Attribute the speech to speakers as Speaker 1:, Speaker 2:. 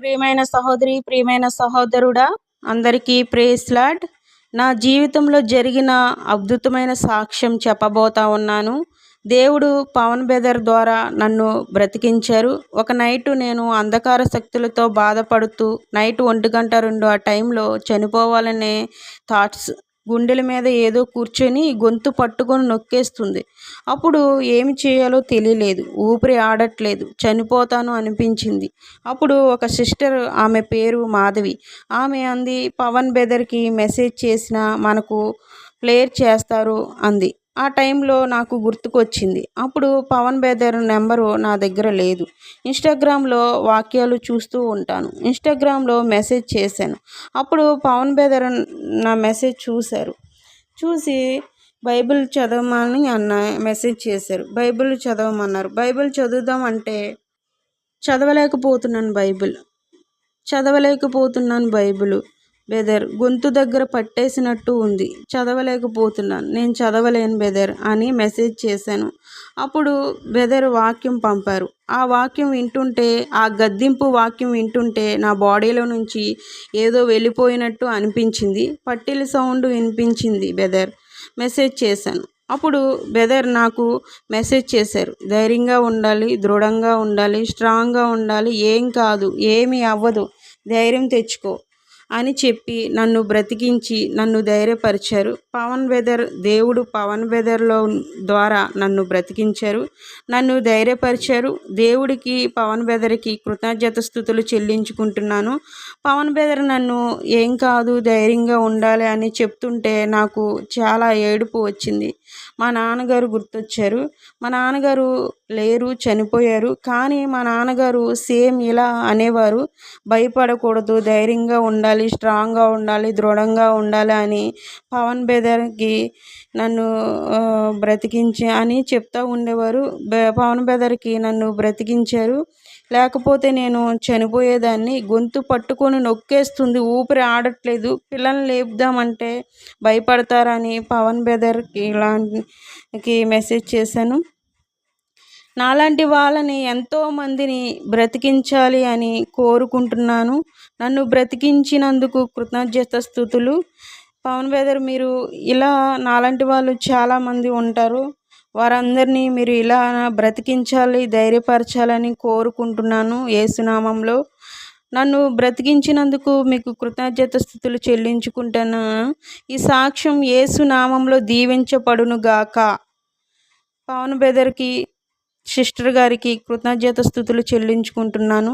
Speaker 1: ప్రియమైన సహోదరి ప్రియమైన సహోదరుడా అందరికీ ప్రేస్లాడ్ నా జీవితంలో జరిగిన అద్భుతమైన సాక్ష్యం చెప్పబోతా ఉన్నాను. దేవుడు పవన్ బెదర్ ద్వారా నన్ను బ్రతికించారు. ఒక నైటు నేను అంధకార శక్తులతో బాధపడుతూ నైట్ ఒంటి గంట రెండు ఆ టైంలో చనిపోవాలనే థాట్స్ గుండెల మీద ఏదో కూర్చొని గొంతు పట్టుకొని నొక్కేస్తుంది. అప్పుడు ఏమి చేయాలో తెలియలేదు. ఊపిరి ఆడట్లేదు. చనిపోతాను అనిపించింది. అప్పుడు ఒక సిస్టర్ ఆమె పేరు మాధవి. ఆమె అంది పవన్ బెదర్కి మెసేజ్ చేసిన మనకు ప్లేయర్ చేస్తారు అంది. ఆ టైంలో నాకు గుర్తుకొచ్చింది. అప్పుడు పవన్ బేదర్ నెంబరు నా దగ్గర లేదు. ఇన్స్టాగ్రామ్లో వాక్యాలు చూస్తూ ఉంటాను. ఇన్స్టాగ్రామ్లో మెసేజ్ చేశాను. అప్పుడు పవన్ బేదర్ నా మెసేజ్ చూశారు. చూసి బైబిల్ చదవమని అన్న మెసేజ్ చేశారు. బైబిల్ చదవమన్నారు. బైబిల్ చదువుదాం అంటే చదవలేకపోతున్నాను బైబిల్. చదవలేకపోతున్నాను బైబిల్. బెదర్ గొంతు దగ్గర పట్టేసినట్టు ఉంది. చదవలేకపోతున్నాను. నేను చదవలేను బెదర్ అని మెసేజ్ చేశాను. అప్పుడు బెదర్ వాక్యం పంపారు. ఆ వాక్యం వింటుంటే ఆ గద్దింపు వాక్యం వింటుంటే నా బాడీలో నుంచి ఏదో వెళ్ళిపోయినట్టు అనిపించింది. పట్టిల సౌండ్ వినిపించింది బెదర్. మెసేజ్ చేశాను. అప్పుడు బెదర్ నాకు మెసేజ్ చేశారు. ధైర్యంగా ఉండాలి దృఢంగా ఉండాలి స్ట్రాంగ్గా ఉండాలి. ఏం కాదు ఏమీ అవ్వదు. ధైర్యం తెచ్చుకో. అని చెప్పి నన్ను బ్రతికించి నన్ను ధైర్యపరిచారు. పవన్ వెదర్ దేవుడు పవన్ వెదర్లో ద్వారా నన్ను బ్రతికించారు. నన్ను ధైర్యపరిచారు. దేవుడికి పవన్ వెదర్కి కృతజ్ఞత స్థుతులు చెల్లించుకుంటున్నాను. పవన్ వెదర్ నన్ను ఏం కాదు ధైర్యంగా ఉండాలి అని చెప్తుంటే నాకు చాలా ఏడుపు వచ్చింది. మా నాన్నగారు గుర్తొచ్చారు. మా నాన్నగారు లేరు చనిపోయారు. కానీ మా నాన్నగారు సేమ్ ఇలా అనేవారు. భయపడకూడదు ధైర్యంగా ఉండాలి స్ట్రాంగ్గా ఉండాలి దృఢంగా ఉండాలి అని పవన్ బెదర్కి నన్ను బ్రతికించి అని చెప్తూ ఉండేవారు. పవన్ బెదర్కి నన్ను బ్రతికించారు. లేకపోతే నేను చనిపోయేదాన్ని. గొంతు పట్టుకొని నొక్కేస్తుంది ఊపిరి ఆడట్లేదు. పిల్లల్ని లేపుదామంటే భయపడతారని పవన్ బెదర్కి ఇలాంటికి మెసేజ్ చేశాను. నాలాంటి వాళ్ళని ఎంతోమందిని బ్రతికించాలి అని కోరుకుంటున్నాను. నన్ను బ్రతికించినందుకు కృతజ్ఞత స్థుతులు. పవన్ బెదర్ మీరు ఇలా నాలాంటి వాళ్ళు చాలామంది ఉంటారు. వారందరినీ మీరు ఇలా బ్రతికించాలి ధైర్యపరచాలని కోరుకుంటున్నాను ఏసునామంలో. నన్ను బ్రతికించినందుకు మీకు కృతజ్ఞత స్థితులు చెల్లించుకుంటాను ఈ సాక్ష్యం ఏసునామంలో దీవించబడును గాక పవన్ బెదర్కి సిస్టర్ గారికి కృతజ్ఞత స్థుతులు చెల్లించుకుంటున్నాను.